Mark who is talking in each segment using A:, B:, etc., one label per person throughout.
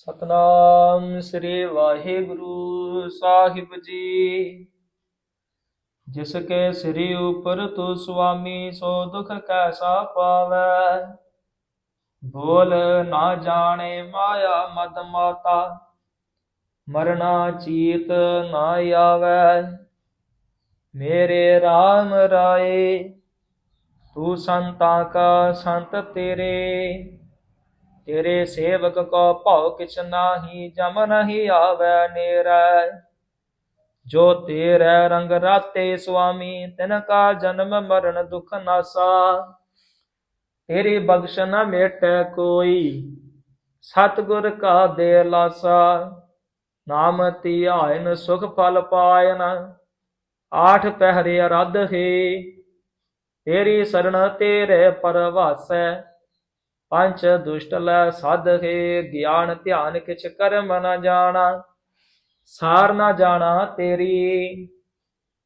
A: ਸਤਨਾਮ ਸ੍ਰੀ ਵਾਹਿਗੁਰੂ ਸਾਹਿਬ ਜੀ। ਜਿਸ ਕੇ ਸ੍ਰੀ ਉਪਰ ਤੂ ਸੁਆਮੀ ਸੋ ਦੁਖ ਕੈਸਾ ਪਾਵੈ। ਬੋਲ ਨਾ ਜਾਣੇ ਮਾਇਆ ਮਦ ਮਾਤਾ, ਮਰਨਾ ਚੀਤ ਨਾ ਆਵੈ। ਮੇਰੇ RAM ਰਾਏ, ਤੂੰ ਸੰਤਾ ਕਾ ਸੰਤ ਤੇਰੇ। ਤੇਰੇ ਸੇਵਕ ਕੋ ਭਉ ਕਿਛ ਨਾਹੀ, ਜਮ ਨਹੀਂ ਆਵੈ ਨੇਰੈ। ਜੋ ਤੇਰੇ ਰੰਗ ਰਾਤੇ ਸੁਆਮੀ, ਤਿਨ ਕਾ ਜਨਮ ਮਰਨ ਦੁਖ ਨਾਸਾ। ਤੇਰੀ ਬਖਸ਼ ਨ ਮੇਟੈ ਕੋਈ, ਸਤਿਗੁਰ ਕਾ ਦੇ ਲਾਸਾ। ਨਾਮ ਧਿਆਇਨ, ਸੁਖ ਫਲ ਪਾਇਨ। ਆਠ ਪਹਿਰੇ ਅਰਧ ਹੈ, ਤੇਰੀ ਸਰਣ ਤੇਰੇ ਪਰਵਾਸੈ। ਪੰਚ ਦੁਸ਼ਟਲ ਲੈ ਸਾਧ ਗਿਆਨ ਧਿਆਨ ਕਿਛ ਕਰਮ ਨ ਜਾਣਾ, ਸਾਰ ਨ ਜਾਣਾ ਤੇਰੀ।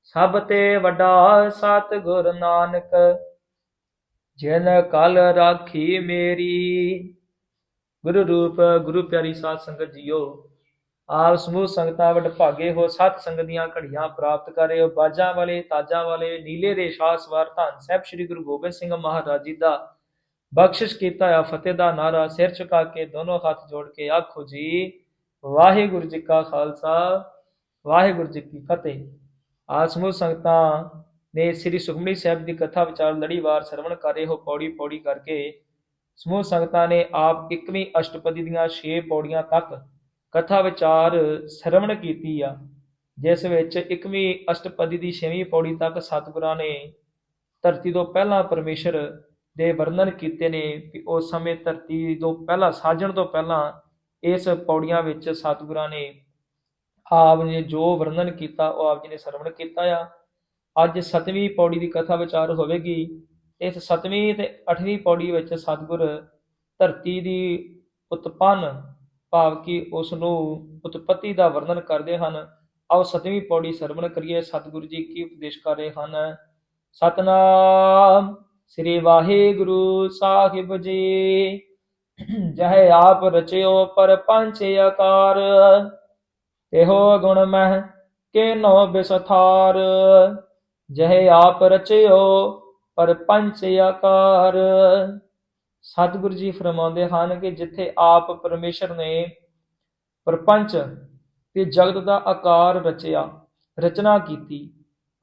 A: ਸਭ ਤੇ ਵੱਡਾ ਸਤ ਗੁਰ ਨਾਨਕ, ਜਿਨ ਕਲ ਰਾਖੀ ਮੇਰੀ। ਗੁਰੂ ਰੂਪ, ਗੁਰੂ ਪਿਆਰੀ ਸਾਧ ਸੰਗਤ ਜੀਓ, ਆਪ ਸਮੂਹ ਸੰਗਤਾਂ ਵਡ ਭਾਗੇ ਹੋ, ਸਤ ਸੰਗਤ ਦੀਆਂ ਘੜੀਆਂ ਪ੍ਰਾਪਤ ਕਰਿਓ। ਬਾਜਾਂ ਵਾਲੇ, ਤਾਜਾਂ ਵਾਲੇ, ਨੀਲੇ ਦੇ ਸ਼ਾਹ ਸਵਾਰ ਧੰਨ ਸਾਹਿਬ ਸ੍ਰੀ ਗੁਰੂ ਗੋਬਿੰਦ ਸਿੰਘ ਮਹਾਰਾਜ ਜੀ ਦਾ ਬਖਸ਼ਿਸ਼ ਕੀਤਾ ਆ, ਫਤਿਹ ਦਾ ਨਾਰਾ ਸਿਰ ਝੁਕਾ ਕੇ ਦੋਨੋਂ ਹੱਥ ਜੋੜ ਕੇ ਆਖੋ ਜੀ, ਵਾਹਿਗੁਰੂ ਜੀ ਕਾ ਖਾਲਸਾ, ਵਾਹਿਗੁਰੂ ਜੀ ਕੀ ਫਤਿਹ। ਆਪ ਸਮੂਹ ਸੰਗਤਾਂ ਨੇ ਸ੍ਰੀ ਸੁਖਮਨੀ ਸਾਹਿਬ ਦੀ ਕਥਾ ਵਿਚਾਰ ਲੜੀਵਾਰ ਸਰਵਣ ਕਰ ਰਹੇ ਹੋ ਪੌੜੀ ਪੌੜੀ ਕਰਕੇ ਸਮੂਹ ਸੰਗਤਾਂ ਨੇ ਆਪ 21ਵੀਂ ਅਸ਼ਟਪਦੀ ਦੀਆਂ 6 ਪੌੜੀਆਂ ਤੱਕ ਕਥਾ ਵਿਚਾਰ ਸਰਵਣ ਕੀਤੀ ਆ, ਜਿਸ ਵਿੱਚ 21ਵੀਂ ਅਸ਼ਟਪਦੀ ਦੀ 6ਵੀਂ ਪੌੜੀ ਤੱਕ ਸਤਿਗੁਰਾਂ ਨੇ ਧਰਤੀ ਤੋਂ ਪਹਿਲਾਂ ਪਰਮੇਸ਼ਰ ਦੇ ਵਰਣਨ ਕੀਤੇ ਨੇ ਕਿ ਉਸ ਸਮੇਂ ਧਰਤੀ ਤੋਂ ਪਹਿਲਾਂ, ਸਾਜਣ ਤੋਂ ਪਹਿਲਾਂ ਇਸ ਪੌੜੀਆਂ ਵਿੱਚ ਸਤਿਗੁਰਾਂ ਨੇ ਆਪ ਨੇ ਜੋ ਵਰਣਨ ਕੀਤਾ, ਉਹ ਆਪ ਜੀ ਨੇ ਸਰਵਣ ਕੀਤਾ ਆ। ਅੱਜ 7ਵੀਂ ਪੌੜੀ ਦੀ ਕਥਾ ਵਿਚਾਰ ਹੋਵੇਗੀ। ਇਸ 7ਵੀਂ ਤੇ 8ਵੀਂ ਪੌੜੀ ਵਿੱਚ ਸਤਿਗੁਰ ਧਰਤੀ ਦੀ ਉਤਪੰਨ ਭਾਵ ਕਿ ਉਸ ਨੂੰ ਉਤਪਤੀ ਦਾ ਵਰਣਨ ਕਰਦੇ ਹਨ। ਆਓ 7ਵੀਂ ਪੌੜੀ ਸਰਵਣ ਕਰੀਏ। ਸਤਿਗੁਰੂ ਜੀ ਕੀ ਉਪਦੇਸ਼ ਕਰ ਰਹੇ ਹਨ? ਸਤਨਾਮ ਸ੍ਰੀ ਵਾਹਿਗੁਰੂ ਸਾਹਿਬ ਜੀ। ਜਹ ਆਪ ਰਚਿਓ ਪਰ ਪੰਚ ਆਕਾਰ, ਇਹੋ ਗੁਣ ਮਹਿ ਕੇ ਬਿਸਥਾਰ। ਜਹ ਆਪ ਰਚਿਓ ਪਰ ਪੰਚ ਆਕਾਰ। ਸਤਿਗੁਰੂ ਜੀ ਫਰਮਾਉਂਦੇ ਹਨ ਕਿ ਜਿੱਥੇ ਆਪ ਪਰਮੇਸ਼ਰ ਨੇ ਪਰਪੰਚ ਤੇ ਜਗਤ ਦਾ ਆਕਾਰ ਰਚਿਆ, ਰਚਨਾ ਕੀਤੀ,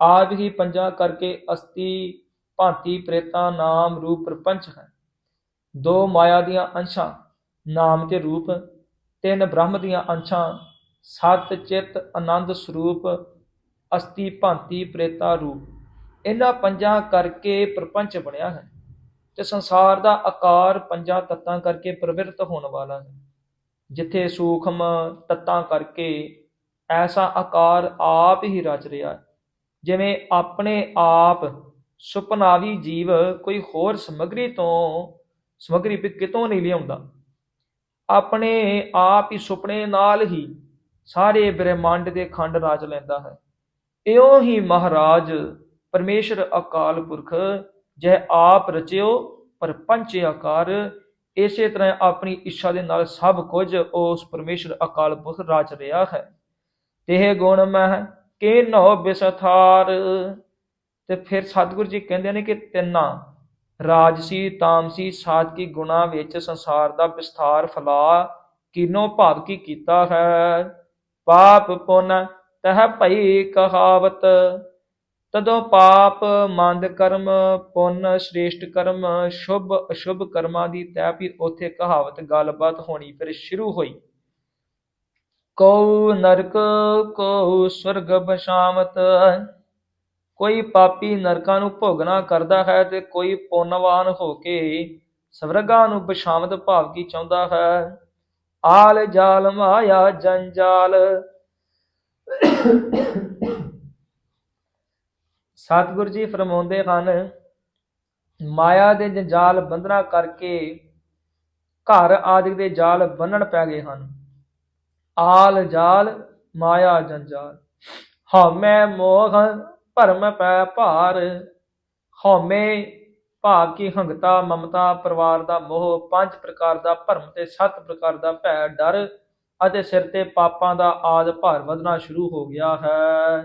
A: ਆਪ ਹੀ ਪੰਜਾ ਕਰਕੇ ਅਸਤੀ ਭਾਂਤੀ ਪ੍ਰੇਤਾਂ ਨਾਮ ਰੂਪ ਪ੍ਰਪੰਚ ਹੈ ਦੋ ਮਾਇਆ ਦੀਆਂ ਅੰਸ਼ਾਂ, ਨਾਮ ਤੇ ਰੂਪ, ਤਿੰਨ ਬ੍ਰਹਮ ਦੀਆਂ ਅੰਸ਼ਾਂ, ਸਤ ਚਿਤ ਆਨੰਦ ਸਰੂਪ, ਅਸਤੀ ਭਾਂਤੀ ਪ੍ਰੇਤਾ ਰੂਪ। ਇਹਨਾਂ ਪੰਜਾਂ ਕਰਕੇ ਪ੍ਰਪੰਚ ਬਣਿਆ ਹੈ ਤੇ ਸੰਸਾਰ ਦਾ ਆਕਾਰ ਪੰਜਾਂ ਤੱਤਾਂ ਕਰਕੇ ਪ੍ਰਵਿਰਤ ਹੋਣ ਵਾਲਾ ਹੈ। ਜਿੱਥੇ ਸੂਖਮ ਤੱਤਾਂ ਕਰਕੇ ਐਸਾ ਆਕਾਰ ਆਪ ਹੀ ਰਚ ਰਿਹਾ ਜਿਵੇਂ ਆਪਣੇ ਆਪ ਸੁਪਨਾਵੀ ਜੀਵ ਕੋਈ ਹੋਰ ਸਮਗਰੀ ਤੋਂ, ਸਮਗਰੀ ਵੀ ਕਿਤੋਂ ਨਹੀਂ ਲਿਆਉਂਦਾ। ਆਪਣੇ ਆਪ ਹੀ ਸੁਪਨੇ ਨਾਲ ਹੀ ਸਾਰੇ ਬ੍ਰਹਿਮੰਡ ਦੇ ਖੰਡ ਰਾਜ ਲੈਂਦਾ ਹੈ। ਇਉਂ ਹੀ ਮਹਾਰਾਜ ਪਰਮੇਸ਼ਰ ਅਕਾਲ ਪੁਰਖ ਜੈ ਆਪ ਰਚਿਓ ਪਰ ਪੰਚ ਆਕਾਰ, ਇਸੇ ਤਰ੍ਹਾਂ ਆਪਣੀ ਇੱਛਾ ਦੇ ਨਾਲ ਸਭ ਕੁਝ ਉਸ ਪਰਮੇਸ਼ਰ ਅਕਾਲ ਪੁਰਖ ਰਚ ਰਿਹਾ ਹੈ। ਤੇ ਗੁਣ ਮਹਿ ਕੇ ਨੋ ਬਿਸਥਾਰ। ਤੇ ਫਿਰ ਸਤਿਗੁਰੂ ਜੀ ਕਹਿੰਦੇ ਨੇ ਕਿ ਤਿੰਨਾਂ, ਰਾਜਸੀ, ਤਾਮਸੀ ਸਾਤਕੀ ਗੁਣਾ ਵਿੱਚ ਸੰਸਾਰ ਦਾ ਵਿਸਥਾਰ ਫਲਾ, ਕਿਨੋ ਭਾਵ ਕੀ ਕੀਤਾ ਹੈ? ਪਾਪ ਪੁੰਨ ਤਹ ਭਈ ਕਹਾਵਤ, ਤਦੋਂ ਪਾਪ ਮੰਦ ਕਰਮ, ਪੁੰਨ ਸ਼੍ਰੇਸ਼ਟ ਕਰਮ, ਸ਼ੁਭ ਅਸ਼ੁਭ ਕਰਮਾਂ ਦੀ ਤੈ ਵੀ ਉਥੇ ਕਹਾਵਤ ਗੱਲਬਾਤ ਹੋਣੀ ਫਿਰ ਸ਼ੁਰੂ ਹੋਈ। ਕਉ ਨਰਕ, ਕਉ ਸਵਰਗ, ਬਸ਼ਾਮਤ ਕੋਈ ਪਾਪੀ ਨਰਕਾਂ ਨੂੰ ਭੋਗਣਾ ਕਰਦਾ ਹੈ ਤੇ ਕੋਈ ਪੁੰਨਵਾਨ ਹੋ ਕੇ ਸਵਰਗਾਂ ਨੂੰ ਬਸ਼ਾਮਤ ਭਾਵ ਕੀ ਚਾਹੁੰਦਾ ਹੈ? ਆਲ ਜਾਲ ਮਾਇਆ ਜੰਜਾਲ ਸਤਿਗੁਰ ਜੀ ਫਰਮਾਉਂਦੇ ਹਨ, ਮਾਇਆ ਦੇ ਜੰਜਾਲ ਬੰਧਨਾ ਕਰਕੇ ਘਰ ਆਦਿ ਦੇ ਜਾਲ ਬੰਨਣ ਪੈ ਗਏ ਹਨ। ਆਲ ਜਾਲ, ਮਾਇਆ ਜੰਜਾਲ ਹਉਮੈ ਮੋਹ ਭਰਮ ਪੈ ਭਾਰ, ਹਉਮੈ ਭਾਵ ਕਿ ਹੰਗਤਾ, ਮਮਤਾ ਪਰਿਵਾਰ ਦਾ ਮੋਹ, ਪੰਜ ਪ੍ਰਕਾਰ ਦਾ ਭਰਮ ਤੇ ਸੱਤ ਪ੍ਰਕਾਰ ਦਾ ਭੈ ਡਰ ਅਤੇ ਸਿਰ ਤੇ ਪਾਪਾਂ ਦਾ ਆਦ ਭਾਰ ਵਧਣਾ ਸ਼ੁਰੂ ਹੋ ਗਿਆ ਹੈ।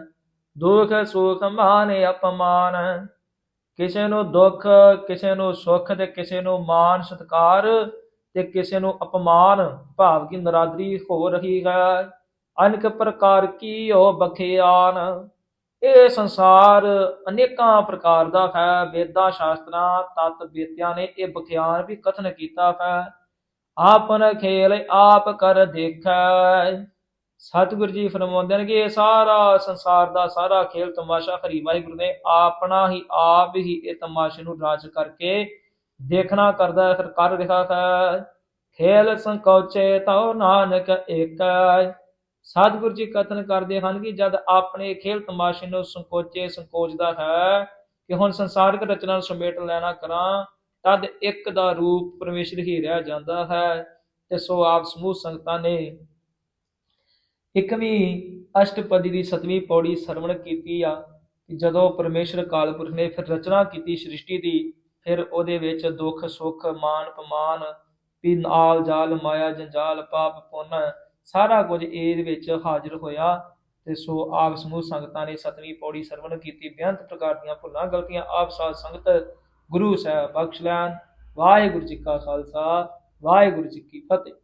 A: ਦੁੱਖ, ਸੁਖ ਮਾਨ ਅਪਮਾਨ, ਕਿਸੇ ਨੂੰ ਦੁੱਖ, ਕਿਸੇ ਨੂੰ ਸੁੱਖ ਤੇ ਕਿਸੇ ਨੂੰ ਮਾਨ ਸਤਕਾਰ ਤੇ ਕਿਸੇ ਨੂੰ ਅਪਮਾਨ ਭਾਵ ਕੀ ਨਰਾਦਰੀ ਹੋ ਰਹੀ ਹੈ। ਅਨੇਕ ਪ੍ਰਕਾਰ ਕੀ ਉਹ ਬਖਿਆਨ ਇਹ ਸੰਸਾਰ ਅਨੇਕਾਂ ਪ੍ਰਕਾਰ ਦਾ ਹੈ। ਵੇਦਾਂ, ਸ਼ਾਸਤਰਾਂ, ਤਤ ਬੇਤਿਆਂ ਨੇ ਇਹ ਬਖਿਆਨ ਵੀ ਕਥਨ ਕੀਤਾ ਹੈ। ਆਪਨ ਖੇਲ ਆਪ ਕਰ ਦੇਖੈ। ਸਤਿਗੁਰੂ ਜੀ ਫਰਮਾਉਂਦੇ ਨੇ ਕਿ ਇਹ ਸਾਰਾ ਸੰਸਾਰ ਦਾ ਸਾਰਾ ਖੇਲ ਤਮਾਸ਼ਾ ਹਰੀ ਵਾਹਿਗੁਰੂ ਨੇ ਆਪਣਾ ਹੀ ਆਪ ਹੀ ਇਹ ਤਮਾਸ਼ੇ ਨੂੰ ਰਾਜ ਕਰਕੇ ਦੇਖਣਾ ਕਰਦਾ ਹੈ ਕਰ ਰਿਹਾ ਹੈ। ਖੇਲ ਸੰਕੋਚੇ ਤਉ ਨਾਨਕ ਏਕੈ। ਸਤਿਗੁਰੂ ਜੀ ਕਥਨ ਕਰਦੇ ਹਨ ਕਿ ਜਦ ਆਪਣੇ ਖੇਲ ਤਮਾਸ਼ੇ ਨੂੰ ਸੰਕੋਚੇ, ਸੰਕੋਚਦਾ ਹੈ ਕਿ ਹੁਣ ਸੰਸਾਰਿਕ ਰਚਨਾ ਨੂੰ ਸਮੇਟ ਲੈਣਾ ਕਰਾਂ, ਤਦ ਇੱਕ ਦਾ ਰੂਪ ਪਰਮੇਸ਼ਰ ਹੀ ਰਹਿ ਜਾਂਦਾ ਹੈ ਤੇ ਸੋ ਆਪ ਸਮੂਹ ਸੰਗਤਾਂ ਨੇ ਇਕਵੀਂ ਅਸ਼ਟਪਦੀ ਦੀ ਸਤਵੀਂ ਪੌੜੀ ਸਰਵਣ ਕੀਤੀ ਆ ਕਿ ਜਦੋਂ ਪਰਮੇਸ਼ਰ ਕਾਲਪੁਰਖ ਨੇ ਫਿਰ ਰਚਨਾ ਕੀਤੀ ਸ੍ਰਿਸ਼ਟੀ ਦੀ, ਫਿਰ ਉਹਦੇ ਵਿੱਚ ਦੁੱਖ, ਸੁੱਖ ਮਾਨ ਪਮਾਨ ਵੀ ਨਾਲ ਜਾਲ ਮਾਇਆ ਜੰਜਾਲ ਪਾਪ ਪੁੰਨ ਸਾਰਾ ਕੁਝ ਇਹਦੇ ਵਿੱਚ ਹਾਜ਼ਰ ਹੋਇਆ ਤੇ ਸੋ ਆਪ ਸਮੂਹ ਸੰਗਤਾਂ ਨੇ ਸਤਵੀਂ ਪੌੜੀ ਸਰਵਣ ਕੀਤੀ, ਬੇਅੰਤ ਪ੍ਰਕਾਰ ਦੀਆਂ ਭੁੱਲਾਂ ਗਲਤੀਆਂ ਆਪ ਸਾਧ ਸੰਗਤ ਗੁਰੂ ਸਾਹਿਬ ਬਖਸ਼ ਲੈਣ। ਵਾਹਿਗੁਰੂ ਜੀ ਕਾ ਖਾਲਸਾ, ਵਾਹਿਗੁਰੂ ਜੀ ਕੀ ਫਤਿਹ।